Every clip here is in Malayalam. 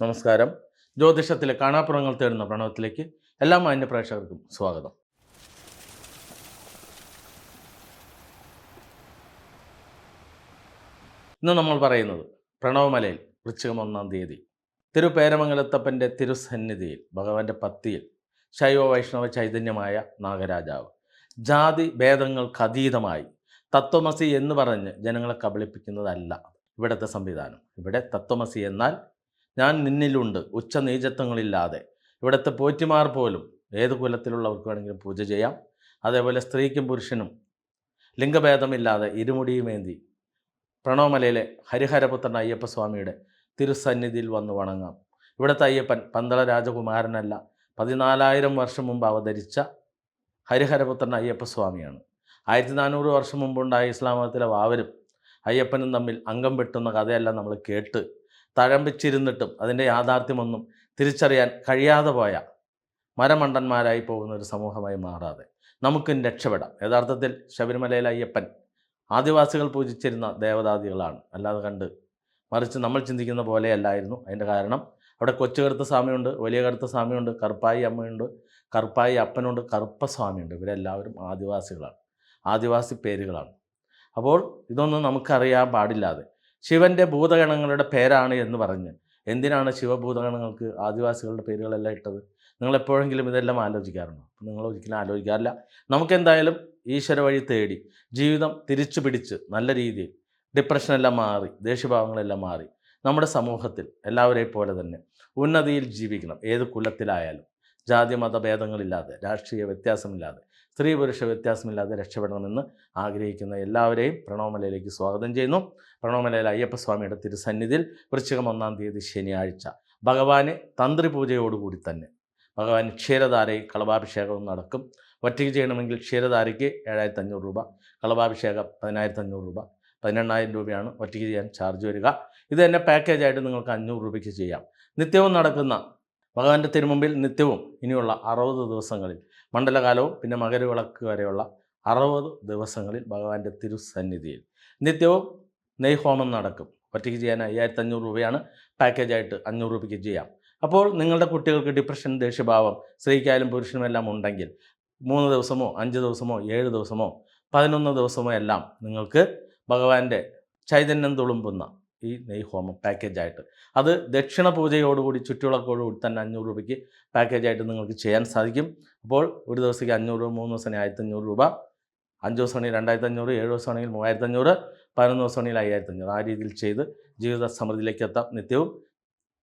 നമസ്കാരം. ജ്യോതിഷത്തിലെ കാണാപ്പുറങ്ങൾ തേടുന്ന പ്രണവത്തിലേക്ക് എല്ലാ മാന്യ പ്രേക്ഷകർക്കും സ്വാഗതം. ഇന്ന് നമ്മൾ പറയുന്നത് പ്രണവമലയിൽ വൃശ്ചികം ഒന്നാം തീയതി. തിരുപേരമംഗലത്തപ്പന്റെ തിരുസന്നിധിയിൽ ഭഗവാന്റെ പത്തിയിൽ ശൈവ വൈഷ്ണവ ചൈതന്യമായ നാഗരാജാവ് ജാതി ഭേദങ്ങൾക്ക് അതീതമായി തത്വമസി എന്ന് പറഞ്ഞ് ജനങ്ങളെ കബളിപ്പിക്കുന്നതല്ല ഇവിടുത്തെ സംവിധാനം. ഇവിടെ തത്വമസി എന്നാൽ ഞാൻ നിന്നിലുണ്ട് ഉച്ച നീചത്വങ്ങളില്ലാതെ ഇവിടുത്തെ പോറ്റിമാർ പോലും ഏത് കുലത്തിലുള്ളവർക്ക് വേണമെങ്കിലും പൂജ ചെയ്യാം. അതേപോലെ സ്ത്രീക്കും പുരുഷനും ലിംഗഭേദമില്ലാതെ ഇരുമുടിയുമേന്തി പ്രണവമലയിലെ ഹരിഹരപുത്രൻ അയ്യപ്പസ്വാമിയുടെ തിരുസന്നിധിയിൽ വന്ന് വണങ്ങാം. ഇവിടുത്തെ അയ്യപ്പൻ പന്തള രാജകുമാരനല്ല പതിനാലായിരം വർഷം മുമ്പ് അവതരിച്ച ഹരിഹരപുത്രൻ അയ്യപ്പസ്വാമിയാണ്. ആയിരത്തി നാനൂറ് വർഷം മുമ്പുണ്ടായ ഇസ്ലാമതത്തിലെ വാവരും അയ്യപ്പനും തമ്മിൽ അംഗം വെട്ടുന്ന കഥയല്ല നമ്മൾ കേട്ട് തഴമ്പിച്ചിരുന്നിട്ടും അതിന്റെ യാഥാർത്ഥ്യമൊന്നും തിരിച്ചറിയാൻ കഴിയാതെ പോയ മരമണ്ടന്മാരായി പോകുന്ന ഒരു സമൂഹമായി മാറാതെ. നമുക്കും രക്ഷപ്പെടാം. യഥാർത്ഥത്തിൽ ശബരിമലയിലെ അയ്യപ്പൻ ആദിവാസികൾ പൂജിച്ചിരുന്ന ദേവതാദികളാണ് അല്ലാതെ കണ്ട് മറിച്ച് നമ്മൾ ചിന്തിക്കുന്ന പോലെയല്ലായിരുന്നു അതിന്റെ കാരണം അവിടെ കൊച്ചു കറുത്ത സ്വാമിയുണ്ട് വലിയ കറുത്ത സ്വാമിയുണ്ട് കറുപ്പായി അമ്മയുണ്ട് കറുപ്പായി അപ്പനുണ്ട് കറുപ്പ സ്വാമിയുണ്ട് ഇവരെല്ലാവരും ആദിവാസികളാണ്. ആദിവാസി പേരുകളാണ്. അപ്പോൾ ഇതൊന്നും നമുക്കറിയാൻ പാടില്ലാതെ ശിവന്റെ ഭൂതഗണങ്ങളുടെ പേരാണ് എന്ന് പറഞ്ഞ്. എന്തിനാണ് ശിവഭൂതഗണങ്ങൾക്ക് ആദിവാസികളുടെ പേരുകളെല്ലാം ഇട്ടത്? നിങ്ങൾ എപ്പോഴെങ്കിലും ഇതെല്ലാം ആലോചിക്കാറുണ്ടോ? നിങ്ങൾ ഒരിക്കലും ആലോചിക്കാറില്ല. നമുക്കെന്തായാലും ഈശ്വര വഴി തേടി ജീവിതം തിരിച്ചു പിടിച്ച് നല്ല രീതിയിൽ ഡിപ്രഷനെല്ലാം മാറി ദേഷ്യഭാവങ്ങളെല്ലാം മാറി നമ്മുടെ സമൂഹത്തിൽ എല്ലാവരെയും പോലെ തന്നെ ഉന്നതിയിൽ ജീവിക്കണം. ഏത് കുലത്തിലായാലും. ജാതി മതഭേദങ്ങളില്ലാതെ രാഷ്ട്രീയ വ്യത്യാസമില്ലാതെ സ്ത്രീ പുരുഷ വ്യത്യാസമില്ലാതെ രക്ഷപ്പെടണമെന്ന് ആഗ്രഹിക്കുന്ന എല്ലാവരെയും പ്രണവമലയിലേക്ക് സ്വാഗതം ചെയ്യുന്നു. പ്രണവമലയിലെ അയ്യപ്പസ്വാമിയുടെ തിരുസന്നിധിയിൽ വൃശ്ചികം ഒന്നാം തീയതി ശനിയാഴ്ച. ഭഗവാന് തന്ത്രി പൂജയോടുകൂടി തന്നെ. ഭഗവാൻ ക്ഷീരധാരയിൽ കളഭാഭിഷേകവും നടക്കും. ഒറ്റയ്ക്ക് ചെയ്യണമെങ്കിൽ ക്ഷീരധാരയ്ക്ക് ഏഴായിരത്തി അഞ്ഞൂറ് രൂപ കളഭാഭിഷേകം പതിനായിരത്തി അഞ്ഞൂറ് രൂപ പതിനെണ്ണായിരം രൂപയാണ് ഒറ്റയ്ക്ക് ചെയ്യാൻ ചാർജ് വരിക. ഇത് തന്നെ പാക്കേജായിട്ട് നിങ്ങൾക്ക് അഞ്ഞൂറ് രൂപയ്ക്ക് ചെയ്യാം. നിത്യവും നടക്കുന്ന ഭഗവാന്റെ തിരുമുമ്പിൽ നിത്യവും ഇനിയുള്ള അറുപത് ദിവസങ്ങളിൽ മണ്ഡലകാലവും പിന്നെ മകരവിളക്ക് വരെയുള്ള അറുപത് ദിവസങ്ങളിൽ ഭഗവാന്റെ തിരുസന്നിധിയിൽ. നിത്യവും നെയ്ഹോമം നടക്കും. ഒറ്റയ്ക്ക് ചെയ്യാൻ അയ്യായിരത്തി അഞ്ഞൂറ് രൂപയാണ് പാക്കേജായിട്ട് അഞ്ഞൂറ് രൂപയ്ക്ക് ചെയ്യാം. അപ്പോൾ നിങ്ങളുടെ കുട്ടികൾക്ക് ഡിപ്രഷൻ ദേഷ്യഭാവം സ്ത്രീക്കായാലും പുരുഷനുമെല്ലാം ഉണ്ടെങ്കിൽ മൂന്ന് ദിവസമോ അഞ്ച് ദിവസമോ ഏഴ് ദിവസമോ പതിനൊന്ന് ദിവസമോ എല്ലാം നിങ്ങൾക്ക് ഭഗവാന്റെ ചൈതന്യം തുളുമ്പുന്ന ഈ നെയ് ഹോമം പാക്കേജായിട്ട് അത് ദക്ഷിണ പൂജയോടുകൂടി ചുറ്റുവിളക്കോടുകൂടി തന്നെ അഞ്ഞൂറ് രൂപയ്ക്ക് പാക്കേജായിട്ട് നിങ്ങൾക്ക് ചെയ്യാൻ സാധിക്കും. അപ്പോൾ ഒരു ദിവസത്തേക്ക് അഞ്ഞൂറ് രൂപ മൂന്ന് ദിവസം ആയിരത്തി അഞ്ഞൂറ് രൂപ. അഞ്ച് ദിവസമാണെങ്കിൽ രണ്ടായിരത്തി അഞ്ഞൂറ് ഏഴ് ദിവസമാണെങ്കിൽ മൂവായിരത്തി അഞ്ഞൂറ് പതിനൊന്ന് ദിവസമാണെങ്കിൽ അയ്യായിരത്തി അഞ്ഞൂറ്. ആ രീതിയിൽ ചെയ്ത് ജീവിത സമൃദ്ധിയിലേക്ക് എത്താം നിത്യവും.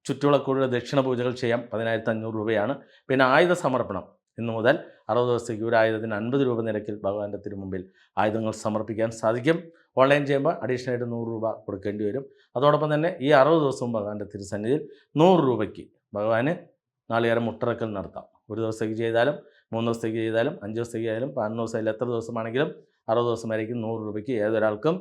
ചുറ്റുവിളക്കൂടെ ദക്ഷിണ പൂജകൾ ചെയ്യാം. പതിനായിരത്തി അഞ്ഞൂറ് രൂപയാണ്. പിന്നെ ആയുധ സമർപ്പണം. ഇന്നു മുതൽ അറുപത് ദിവസത്തേക്ക് ഒരു ആയുധത്തിന് അൻപത് രൂപ നിരക്കിൽ ഭഗവാന്റെ തിരുമുമ്പിൽ ആയുധങ്ങൾ സമർപ്പിക്കാൻ സാധിക്കും. ഓൺലൈൻ ചെയ്യുമ്പോൾ അഡീഷണൽ ആയിട്ട് നൂറ് രൂപ കൊടുക്കേണ്ടി വരും. അതോടൊപ്പം തന്നെ ഈ അറുപത് ദിവസവും ഭഗവാന്റെ തിരുസന്നിധിയിൽ നൂറ് രൂപയ്ക്ക് ഭഗവാന് നാളികേരം മുട്ടറക്കൽ നടത്താം. ഒരു ദിവസത്തേക്ക് ചെയ്താലും മൂന്ന് ദിവസത്തേക്ക് ചെയ്താലും അഞ്ച് ദിവസത്തേക്ക് ചെയ്താലും പതിനൊന്ന് ദിവസം എത്ര ദിവസമാണെങ്കിലും അറുപത് ദിവസം വരേക്കും നൂറ് രൂപയ്ക്ക് ഏതൊരാൾക്കും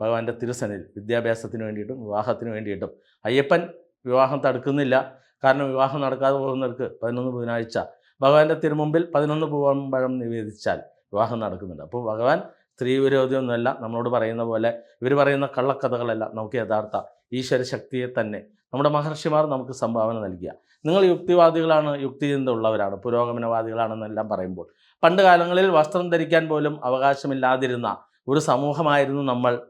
ഭഗവാന്റെ തിരുസനിൽ വിദ്യാഭ്യാസത്തിന് വേണ്ടിയിട്ടും വിവാഹത്തിന് വേണ്ടിയിട്ടും. അയ്യപ്പൻ വിവാഹം തടുക്കുന്നില്ല. കാരണം വിവാഹം നടക്കാതെ പോകുന്നവർക്ക് പതിനൊന്ന് ബുധനാഴ്ച. ഭഗവാന്റെ തിരുമുമ്പിൽ പതിനൊന്ന് പൂവമ്പഴം നിവേദിച്ചാൽ വിവാഹം നടക്കുന്നുണ്ട്. അപ്പോൾ ഭഗവാൻ സ്ത്രീ വിരോധിയൊന്നുമല്ല നമ്മളോട് പറയുന്ന പോലെ ഇവർ പറയുന്ന കള്ളക്കഥകളല്ല നമുക്ക് യഥാർത്ഥ ഈശ്വര ശക്തിയെ തന്നെ നമ്മുടെ മഹർഷിമാർ നമുക്ക് സംഭാവന നൽകിയ. നിങ്ങൾ യുക്തിവാദികളാണ് യുക്തിചിന്ത ഉള്ളവരാണ് പുരോഗമനവാദികളാണെന്നെല്ലാം പറയുമ്പോൾ. പണ്ട് കാലങ്ങളിൽ വസ്ത്രം ധരിക്കാൻ പോലും അവകാശമില്ലാതിരുന്ന ഒരു സമൂഹമായിരുന്നു നമ്മൾ.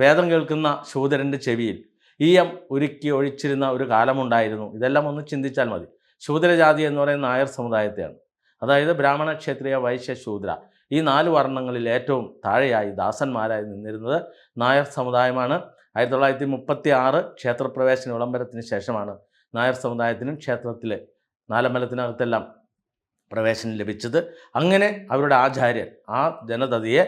വേദം കേൾക്കുന്ന ശൂദരന്റെ ചെവിയിൽ ഈയം ഉരുക്കി ഒഴിച്ചിരുന്ന ഒരു കാലമുണ്ടായിരുന്നു. ഇതെല്ലാം ഒന്ന് ചിന്തിച്ചാൽ മതി. ശൂദ്രജാതി എന്ന് പറയുന്ന നായർ സമുദായത്തെയാണ്. അതായത് ബ്രാഹ്മണ ക്ഷത്രിയ വൈശ്യ ശൂദ്ര. ഈ നാല് വർണങ്ങളിൽ ഏറ്റവും താഴെയായി ദാസന്മാരായി നിന്നിരുന്നത് നായർ സമുദായമാണ്. ആയിരത്തി തൊള്ളായിരത്തി മുപ്പത്തി ആറ് ക്ഷേത്രപ്രവേശന വിളംബരത്തിന് ശേഷമാണ് നായർ സമുദായത്തിനും ക്ഷേത്രത്തിലെ നാലമ്പലത്തിനകത്തെല്ലാം പ്രവേശനം ലഭിച്ചത്. അങ്ങനെ അവരുടെ ആചാര്യൻ ആ ജനതയെ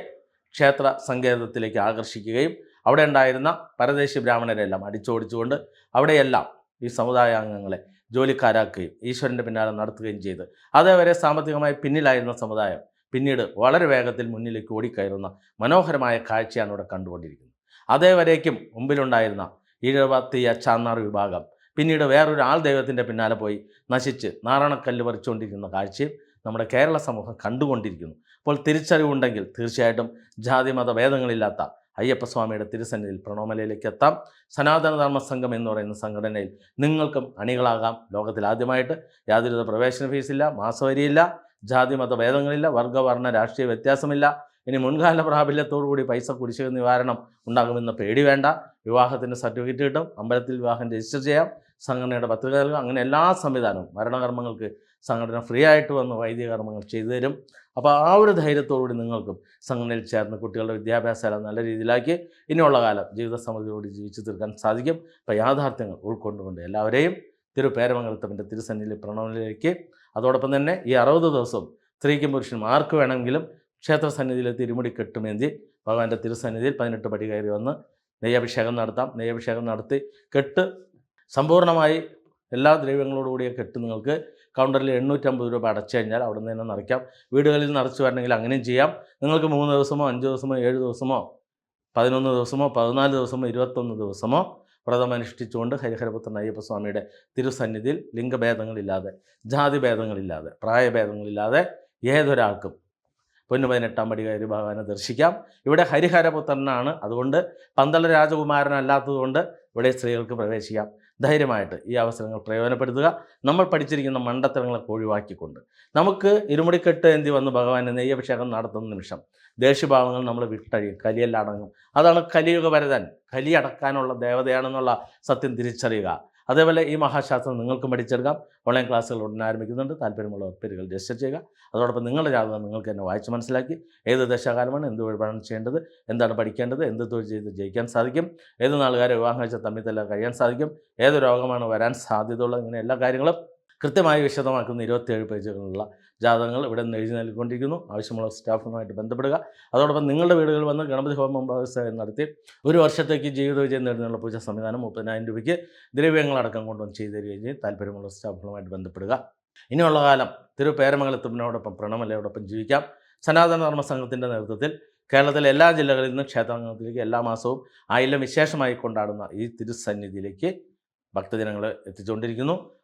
ക്ഷേത്ര സങ്കേതത്തിലേക്ക് ആകർഷിക്കുകയും അവിടെ ഉണ്ടായിരുന്ന പരദേശി ബ്രാഹ്മണരെല്ലാം അടിച്ചോടിച്ചുകൊണ്ട് അവിടെയെല്ലാം ഈ സമുദായാംഗങ്ങളെ ജോലിക്കാരാക്കുകയും ഈശ്വരന്റെ പിന്നാലെ നടത്തുകയും ചെയ്ത്. അതേവരെ സാമ്പത്തികമായി പിന്നിലായിരുന്ന സമുദായം പിന്നീട് വളരെ വേഗത്തിൽ മുന്നിലേക്ക് ഓടിക്കയറുന്ന മനോഹരമായ കാഴ്ചയാണ് ഇവിടെ കണ്ടുകൊണ്ടിരിക്കുന്നത്. അതേവരേക്കും മുമ്പിലുണ്ടായിരുന്ന ഈഴവത്തിയ ചാന്നാർ വിഭാഗം പിന്നീട് വേറൊരു ആൾ ദൈവത്തിന്റെ പിന്നാലെ പോയി നശിച്ച് നാരായണക്കല്ല് പറിച്ചുകൊണ്ടിരിക്കുന്ന കാഴ്ചയും നമ്മുടെ കേരള സമൂഹം കണ്ടുകൊണ്ടിരിക്കുന്നു. അപ്പോൾ തിരിച്ചറിവുണ്ടെങ്കിൽ തീർച്ചയായിട്ടും ജാതി മത ഭേദങ്ങളില്ലാത്ത അയ്യപ്പസ്വാമിയുടെ തിരുസന്നിധിയിൽ പ്രണോമലയിലേക്ക് എത്താം. സനാതനധർമ്മ സംഘം എന്ന് പറയുന്ന സംഘടനയിൽ നിങ്ങൾക്കും അണികളാകാം. ലോകത്തിൽ ആദ്യമായിട്ട് യാതൊരുവിധ പ്രവേശന ഫീസില്ല മാസവരിയില്ല ജാതി മത ഭേദങ്ങളില്ല വർഗവർണ രാഷ്ട്രീയ വ്യത്യാസമില്ല. ഇനി മുൻകാല പ്രാബല്യത്തോടുകൂടി പൈസ കുടിശ്ശിക നിവാരണം ഉണ്ടാകുമെന്ന പേടി വേണ്ട. വിവാഹത്തിന്റെ സർട്ടിഫിക്കറ്റ് കിട്ടും. അമ്പലത്തിൽ വിവാഹം രജിസ്റ്റർ ചെയ്യാം. സംഘടനയുടെ പത്രിക നൽകും. അങ്ങനെ എല്ലാ സംവിധാനവും മരണകർമ്മങ്ങൾക്ക് സംഘടന ഫ്രീ ആയിട്ട് വന്ന് വൈദിക കർമ്മങ്ങൾ ചെയ്തു തരും. അപ്പോൾ ആ ഒരു ധൈര്യത്തോടുകൂടി നിങ്ങൾക്കും സംഘടനയിൽ ചേർന്ന് കുട്ടികളുടെ വിദ്യാഭ്യാസം നല്ല രീതിയിലാക്കി ഇനിയുള്ള കാലം ജീവിത സമൃദ്ധിയോട് ജീവിച്ചു തീർക്കാൻ സാധിക്കും. അപ്പോൾ യാഥാർത്ഥ്യങ്ങൾ ഉൾക്കൊണ്ടുകൊണ്ട് എല്ലാവരെയും തിരു പേരമംഗലത്തപ്പന്റെ തിരുസന്നിധിയിൽ പ്രണവനിലേക്ക്. അതോടൊപ്പം തന്നെ ഈ അറുപത് ദിവസം സ്ത്രീക്കും പുരുഷനും ആർക്ക് വേണമെങ്കിലും ക്ഷേത്ര സന്നിധിയിലെ തിരുമുടി കെട്ടുമേന്തി ഭഗവാന്റെ തിരുസന്നിധിയിൽ പതിനെട്ട് പടി കയറി വന്ന് നെയ്യഭിഷേകം നടത്താം. നെയ്യഭിഷേകം നടത്തി കെട്ട് സമ്പൂർണമായി എല്ലാ ദ്രവ്യങ്ങളോടുകൂടിയ കെട്ട് നിങ്ങൾക്ക് കൗണ്ടറിൽ എണ്ണൂറ്റമ്പത് രൂപ അടച്ചു കഴിഞ്ഞാൽ അവിടെ നിന്ന് തന്നെ നിറയ്ക്കാം. വീടുകളിൽ നിറച്ച് വരണമെങ്കിൽ അങ്ങനെയും ചെയ്യാം. നിങ്ങൾക്ക് മൂന്ന് ദിവസമോ അഞ്ച് ദിവസമോ ഏഴ് ദിവസമോ പതിനൊന്ന് ദിവസമോ പതിനാല് ദിവസമോ ഇരുപത്തൊന്ന് ദിവസമോ വ്രതം അനുഷ്ഠിച്ചുകൊണ്ട് ഹരിഹരപുത്രൻ അയ്യപ്പസ്വാമിയുടെ തിരുസന്നിധിയിൽ ലിംഗഭേദങ്ങളില്ലാതെ ജാതിഭേദങ്ങളില്ലാതെ പ്രായഭേദങ്ങളില്ലാതെ ഏതൊരാൾക്കും പൊന്നു പതിനെട്ടാം പടി കയറി ഭഗവാനെ ദർശിക്കാം. ഇവിടെ ഹരിഹരപുത്രനാണ്. അതുകൊണ്ട് പന്തള രാജകുമാരനല്ലാത്തതുകൊണ്ട് ഇവിടെ സ്ത്രീകൾക്ക് പ്രവേശിക്കാം. ധൈര്യമായിട്ട് ഈ അവസരങ്ങൾ പ്രയോജനപ്പെടുത്തുക. നമ്മൾ പഠിച്ചിരിക്കുന്ന മണ്ടത്തരങ്ങളൊക്കെ ഒഴിവാക്കിക്കൊണ്ട്. നമുക്ക് ഇരുമുടിക്കെട്ട് എന്തി വന്ന് ഭഗവാനെ നെയ്യഭിഷേകം നടത്തുന്ന നിമിഷം ദേഷ്യഭാവങ്ങൾ നമ്മൾ വിട്ടഴിയും കലിയെല്ലാം അടങ്ങും. അതാണ് കലിയുഗ വരതൻ കലി അടക്കാനുള്ള ദേവതയാണെന്നുള്ള സത്യം തിരിച്ചറിയുക. അതേപോലെ ഈ മഹാശാസ്ത്രം നിങ്ങൾക്കും പഠിച്ചെടുക്കാം. ഓൺലൈൻ ക്ലാസ്സുകൾ ഉടനെ ആരംഭിക്കുന്നുണ്ട്. താല്പര്യമുള്ള പേരുകൾ രജിസ്റ്റർ ചെയ്യുക. അതോടൊപ്പം നിങ്ങളുടെ ജാതകം നിങ്ങൾക്ക് തന്നെ വായിച്ച് മനസ്സിലാക്കി ഏത് ദശാകാലമാണ് എന്ത് വഴിപാടാണ് ചെയ്യേണ്ടത് എന്താണ് പഠിക്കേണ്ടത് എന്ത് തൊഴിൽ ചെയ്ത് ജയിക്കാൻ സാധിക്കും ഏത് നാളുകാരെ വിവാഹം കഴിച്ച തമ്മിൽ തല്ല കഴിയാൻ സാധിക്കും ഏത് രോഗമാണ് വരാൻ സാധ്യതയുള്ള ഇങ്ങനെ എല്ലാ കാര്യങ്ങളും കൃത്യമായി വിശദമാക്കുന്ന ഇരുപത്തിയേഴ് പേജുകളുള്ള ജാതകങ്ങൾ ഇവിടെ നിന്ന് എഴുതി നൽകിക്കൊണ്ടിരിക്കുന്നു. ആവശ്യമുള്ള സ്റ്റാഫുമായിട്ട് ബന്ധപ്പെടുക. അതോടൊപ്പം നിങ്ങളുടെ വീടുകളിൽ വന്ന് ഗണപതി ഹോമം നടത്തി ഒരു വർഷത്തേക്ക് ജീവിത വിജയം നേടുന്നതിനുള്ള പൂജ സംവിധാനം മുപ്പതിനായിരം രൂപയ്ക്ക് ദ്രവ്യങ്ങളടക്കം കൊണ്ടുവന്ന് ചെയ്തു തരികയും ചെയ്യും. താല്പര്യമുള്ള സ്റ്റാഫുകളുമായിട്ട് ബന്ധപ്പെടുക. ഇനിയുള്ള കാലം തിരു പേരമംഗലത്തുമ്പിനോടൊപ്പം പ്രണമലയോടൊപ്പം ജീവിക്കാം. സനാതന ധർമ്മ സംഘത്തിന്റെ നേതൃത്വത്തിൽ കേരളത്തിലെ എല്ലാ ജില്ലകളിൽ നിന്നും ക്ഷേത്രങ്ങളിലേക്ക് എല്ലാ മാസവും ആയില്ലം വിശേഷമായി കൊണ്ടാടുന്ന ഈ തിരുസന്നിധിയിലേക്ക് ഭക്തജനങ്ങൾ എത്തിച്ചുകൊണ്ടിരിക്കുന്നു.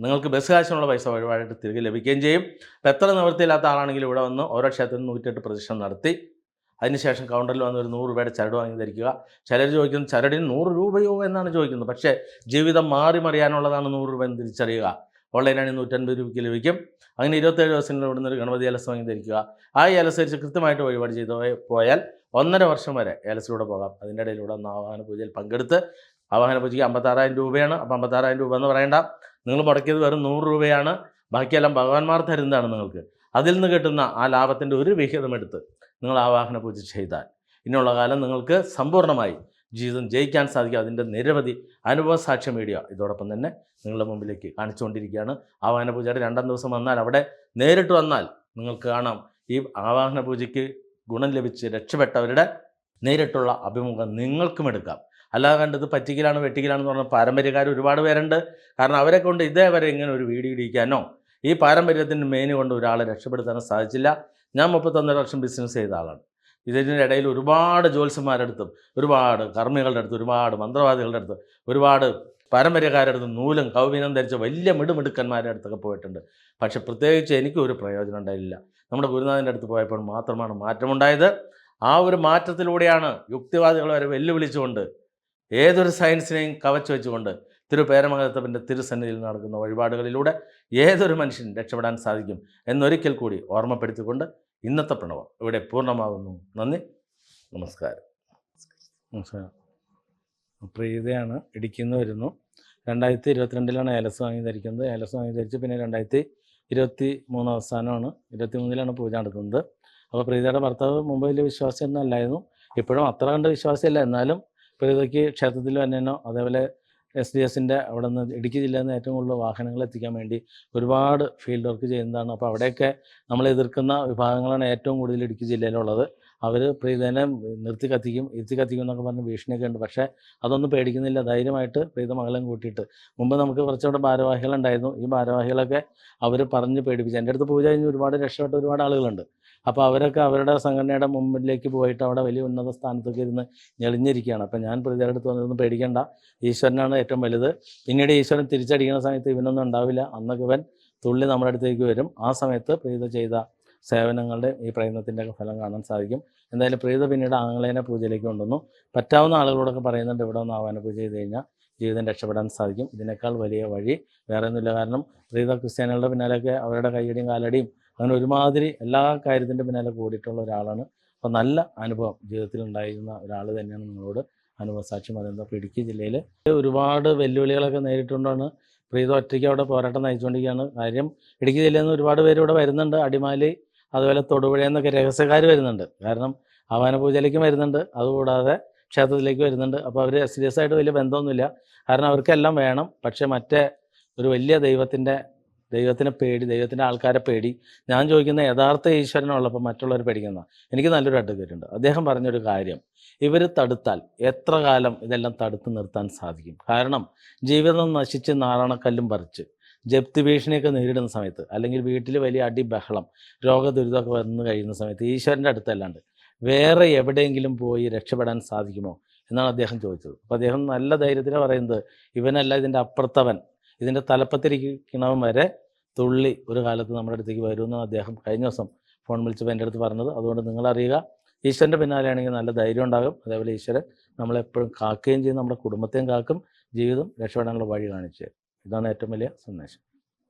നിങ്ങൾക്ക് ബസ് കാശിനുള്ള പൈസ വഴിപാടായിട്ട് തിരികെ ലഭിക്കുകയും ചെയ്യും. പെത്ര എത്ര നിവൃത്തിയില്ലാത്ത ആളാണെങ്കിലും ഇവിടെ വന്ന് ഓരോ ക്ഷേത്രത്തിൽ നൂറ്റെട്ട് പ്രദക്ഷിണം നടത്തി. അതിനുശേഷം കൗണ്ടറിൽ വന്ന് ഒരു നൂറ് രൂപയുടെ ചരട് വാങ്ങി ധരിക്കുക. ചിലർ ചോദിക്കുന്നു ചരടിന് നൂറ് രൂപയോ? എന്നാണ് ചോദിക്കുന്നത്. പക്ഷേ ജീവിതം മാറി മറിയാനുള്ളതാണ് നൂറ് രൂപ എന്ന് തിരിച്ചറിയുക. ഓൺലൈനാണെങ്കിൽ നൂറ്റൻപത് രൂപയ്ക്ക് ലഭിക്കും. അങ്ങനെ ഇരുപത്തേഴ് ദിവസങ്ങളിൽ ഇവിടുന്ന് ഒരു ഗണപതി ഏലസ് വാങ്ങി ധരിക്കുക. ആ ഏലസരിച്ച് കൃത്യമായിട്ട് വഴിപാട് ചെയ്ത് പോയാൽ ഒന്നര വർഷം വരെ ഏലസിലൂടെ പോകാം. അതിന്റെ ഇടയിലൂടെ ഒന്ന് ആവാഹന പൂജയിൽ പങ്കെടുത്ത് ആവാഹന പൂജയ്ക്ക് അമ്പത്താറായിരം രൂപയാണ്. അപ്പോൾ അമ്പത്താറായിരം രൂപ എന്ന് പറയേണ്ട. നിങ്ങൾ മുടക്കിയത് വെറും നൂറ് രൂപയാണ്. ബാക്കിയെല്ലാം ഭഗവാന്മാർ തരുന്നതാണ് നിങ്ങൾക്ക്. അതിൽ നിന്ന് കിട്ടുന്ന ആ ലാഭത്തിന്റെ ഒരു വിഹിതമെടുത്ത് നിങ്ങൾ ആവാഹന പൂജ ചെയ്താൽ ഇനിയുള്ള കാലം നിങ്ങൾക്ക് സമ്പൂർണമായി ജീവിതം ജയിക്കാൻ സാധിക്കും. അതിന്റെ നിരവധി അനുഭവ സാക്ഷ്യം വീഡിയോ ഇതോടൊപ്പം തന്നെ നിങ്ങളുടെ മുമ്പിലേക്ക് കാണിച്ചുകൊണ്ടിരിക്കുകയാണ്. ആവാഹന പൂജയുടെ രണ്ടാം ദിവസം വന്നാൽ അവിടെ നേരിട്ട് വന്നാൽ നിങ്ങൾക്ക് കാണാം. ഈ ആവാഹന പൂജയ്ക്ക് ഗുണം ലഭിച്ച് രക്ഷപ്പെട്ടവരുടെ നേരിട്ടുള്ള അഭിമുഖം നിങ്ങൾക്കും എടുക്കാം. അല്ലാതെ കണ്ടത് പറ്റിക്കലാണ് വെട്ടിക്കലാണെന്ന് പറഞ്ഞ പാരമ്പര്യക്കാർ ഒരുപാട് പേരുണ്ട്. കാരണം അവരെ കൊണ്ട് ഇതേവരെ ഇങ്ങനെ ഒരു വീഡിയോ ഇടിക്കാനോ ഈ പാരമ്പര്യത്തിന്റെ മേന് കൊണ്ട് ഒരാളെ രക്ഷപ്പെടുത്താനോ സാധിച്ചില്ല. ഞാൻ മുപ്പത്തൊന്നര വർഷം ബിസിനസ് ചെയ്ത ആളാണ്. ഇതിന്റെ ഇടയിൽ ഒരുപാട് ജ്യോത്സ്യന്മാരുടെ അടുത്തും ഒരുപാട് കർമ്മികളുടെ അടുത്ത് ഒരുപാട് മന്ത്രവാദികളുടെ അടുത്ത് ഒരുപാട് പാരമ്പര്യക്കാരുടെ അടുത്ത് നൂലും കൗവീനം ധരിച്ച വലിയ മിടുമിടുക്കന്മാരുടെ അടുത്തൊക്കെ പോയിട്ടുണ്ട്. പക്ഷെ പ്രത്യേകിച്ച് എനിക്ക് ഒരു പ്രയോജനം ഉണ്ടായില്ല. നമ്മുടെ ഗുരുനാഥന്റെ അടുത്ത് പോയപ്പോൾ മാത്രമാണ് മാറ്റമുണ്ടായത്. ആ ഒരു മാറ്റത്തിലൂടെയാണ് യുക്തിവാദികൾ വരെ വെല്ലുവിളിച്ചുകൊണ്ട് ഏതൊരു സയൻസിനെയും കവച്ചു വെച്ചുകൊണ്ട് തിരുപേരമംഗലത്തപ്പന്റെ തിരുസന്നിധിയിൽ നടക്കുന്ന വഴിപാടുകളിലൂടെ ഏതൊരു മനുഷ്യൻ രക്ഷപ്പെടാൻ സാധിക്കും എന്നൊരിക്കൽ കൂടി ഓർമ്മപ്പെടുത്തിക്കൊണ്ട് ഇന്നത്തെ പ്രണവം ഇവിടെ പൂർണമാകുന്നു നന്ദി. നമസ്കാരം. നമസ്കാരം. പ്രീതയാണ് ഇടിക്കുന്നു വരുന്നു രണ്ടായിരത്തി ഇരുപത്തിരണ്ടിലാണ് ഏലസ് വാങ്ങി ധരിക്കുന്നത്. ഏലസ് വാങ്ങി ധരിച്ച് പിന്നെ രണ്ടായിരത്തി ഇരുപത്തി മൂന്ന് അവസാനമാണ്. ഇരുപത്തി മൂന്നിലാണ് പൂജ നടത്തുന്നത്. അപ്പോൾ പ്രീതയുടെ ഭർത്താവ് മുമ്പ് വലിയ വിശ്വാസമൊന്നും അല്ലായിരുന്നു. ഇപ്പോഴും അത്ര കണ്ട് വിശ്വാസമില്ല എന്നാലും പ്രീതയ്ക്ക് ക്ഷേത്രത്തിൽ തന്നെയോ അതേപോലെ എസ് ഡി എസിന്റെ അവിടെ നിന്ന് ഇടുക്കി ജില്ലയിൽ നിന്ന് ഏറ്റവും കൂടുതൽ വാഹനങ്ങൾ എത്തിക്കാൻ വേണ്ടി ഒരുപാട് ഫീൽഡ് വർക്ക് ചെയ്യുന്നതാണ്. അപ്പോൾ അവിടെയൊക്കെ നമ്മൾ എതിർക്കുന്ന വിഭാഗങ്ങളാണ് ഏറ്റവും കൂടുതൽ ഇടുക്കി ജില്ലയിലുള്ളത്. അവർ പ്രീതനെ നിർത്തി കത്തിക്കും ഇരുത്തി കത്തിക്കും എന്നൊക്കെ പറഞ്ഞ് ഭീഷണിയൊക്കെ ഉണ്ട്. പക്ഷേ അതൊന്നും പേടിക്കുന്നില്ല. ധൈര്യമായിട്ട് പ്രീത മകളെ കൂട്ടിയിട്ട്. മുമ്പ് നമുക്ക് കുറച്ചുകൂടെ ഭാരവാഹികളുണ്ടായിരുന്നു ഈ ഭാരവാഹികളൊക്കെ അവർ പറഞ്ഞ് പേടിപ്പിച്ചു. എന്റെ അടുത്ത് പൂജ കഴിഞ്ഞ് ഒരുപാട് രക്ഷപ്പെട്ട ഒരുപാട് ആളുകളുണ്ട്. അപ്പോൾ അവരൊക്കെ അവരുടെ സംഘടനയുടെ മുമ്പിലേക്ക് പോയിട്ട് അവിടെ വലിയ ഉന്നത സ്ഥാനത്തൊക്കെ ഇരുന്ന് ഞെളിഞ്ഞിരിക്കുകയാണ്. അപ്പോൾ ഞാൻ പ്രതിയുടെ വന്നിരുന്നു വന്നതൊന്നും പേടിക്കേണ്ട. ഈശ്വരനാണ് ഏറ്റവും വലുത്. പിന്നീട് ഈശ്വരൻ തിരിച്ചടിക്കുന്ന സമയത്ത് ഇവനൊന്നും ഉണ്ടാവില്ല. അന്നൊക്കെ ഇവൻ തുള്ളി നമ്മുടെ അടുത്തേക്ക് വരും. ആ സമയത്ത് പ്രീത ചെയ്ത സേവനങ്ങളുടെ ഈ പ്രയത്നത്തിന്റെ ഒക്കെ ഫലം കാണാൻ സാധിക്കും. എന്തായാലും പ്രീത പിന്നീട് ആംഗ്ലേന പൂജയിലേക്ക് കൊണ്ടുവന്നു. പറ്റാവുന്ന ആളുകളോടൊക്കെ പറയുന്നുണ്ട് ഇവിടെ ഒന്ന് ആവാന പൂജ ചെയ്ത് കഴിഞ്ഞാൽ ജീവിതം രക്ഷപ്പെടാൻ സാധിക്കും. ഇതിനേക്കാൾ വലിയ വഴി വേറെ ഒന്നുമില്ല. കാരണം പ്രീത ക്രിസ്ത്യാനികളുടെ പിന്നാലെയൊക്കെ അവരുടെ കൈയടിയും കാലടിയും അങ്ങനെ ഒരുമാതിരി എല്ലാ കാര്യത്തിന്റെ പിന്നാലെ കൂടിയിട്ടുള്ള ഒരാളാണ്. അപ്പോൾ നല്ല അനുഭവം ജീവിതത്തിൽ ഉണ്ടായിരുന്ന ഒരാൾ തന്നെയാണ് നിങ്ങളോട് അനുഭവ സാക്ഷ്യം പറയുന്നത്. അപ്പോൾ ഇടുക്കി ജില്ലയിൽ ഒരുപാട് വെല്ലുവിളികളൊക്കെ നേരിട്ടുകൊണ്ടാണ് പ്രീത ഒറ്റയ്ക്ക് അവിടെ പോരാട്ടം നയിച്ചുകൊണ്ടിരിക്കുകയാണ്. കാര്യം ഇടുക്കി ജില്ലയിൽ നിന്ന് ഒരുപാട് പേര് ഇവിടെ വരുന്നുണ്ട്. അടിമാലി അതുപോലെ തൊടുപുഴയിൽ നിന്നൊക്കെ രഹസ്യക്കാർ വരുന്നുണ്ട്. കാരണം ആവാന പൂജയിലേക്കും വരുന്നുണ്ട്. അതുകൂടാതെ ക്ഷേത്രത്തിലേക്ക് വരുന്നുണ്ട്. അപ്പോൾ അവർ സീരിയസ് ആയിട്ട് വലിയ ബന്ധമൊന്നുമില്ല. കാരണം അവർക്കെല്ലാം വേണം. പക്ഷേ മറ്റേ ഒരു വലിയ ദൈവത്തിന്റെ ദൈവത്തിനെ പേടി ദൈവത്തിന്റെ ആൾക്കാരെ പേടി. ഞാൻ ചോദിക്കുന്ന യഥാർത്ഥ ഈശ്വരനുള്ളപ്പോൾ മറ്റുള്ളവർ പേടിക്കുന്ന എനിക്ക് നല്ലൊരു അഡ്വക്കേറ്റ് അദ്ദേഹം പറഞ്ഞൊരു കാര്യം ഇവർ തടുത്താൽ എത്ര കാലം ഇതെല്ലാം തടുത്ത് നിർത്താൻ സാധിക്കും? കാരണം ജീവിതം നശിച്ച് നാരായണക്കല്ലും പറിച്ച് ജപ്തി ഭീഷണിയൊക്കെ നേരിടുന്ന സമയത്ത് അല്ലെങ്കിൽ വീട്ടിൽ വലിയ അടി ബഹളം രോഗദുരിതമൊക്കെ വന്നു കഴിയുന്ന സമയത്ത് ഈശ്വരന്റെ അടുത്തല്ലാണ്ട് വേറെ എവിടെയെങ്കിലും പോയി രക്ഷപ്പെടാൻ സാധിക്കുമോ? എന്നാണ് അദ്ദേഹം ചോദിച്ചത്. അപ്പോൾ അദ്ദേഹം നല്ല ധൈര്യത്തിൽ പറയുന്നത് ഇവനല്ല ഇതിന്റെ അപ്പുറത്തവൻ ഇതിന്റെ തലപ്പത്തിരിക്കണവൻ വരെ തുള്ളി ഒരു കാലത്ത് നമ്മുടെ അടുത്തേക്ക് വരുമെന്നാണ് അദ്ദേഹം കഴിഞ്ഞ ദിവസം ഫോൺ വിളിച്ചപ്പോൾ എന്റെ അടുത്ത് പറഞ്ഞത്. അതുകൊണ്ട് നിങ്ങൾ അറിയുക. ഈശ്വരന്റെ പിന്നാലെയാണെങ്കിൽ നല്ല ധൈര്യം ഉണ്ടാകും. അതേപോലെ ഈശ്വരൻ നമ്മളെപ്പോഴും കാക്കുകയും ചെയ്യും. നമ്മുടെ കുടുംബത്തെയും കാക്കും. ജീവിതം രക്ഷപ്പെടാനുള്ള വഴി കാണിച്ചു ഇതാണ് ഏറ്റവും വലിയ സന്ദേശം.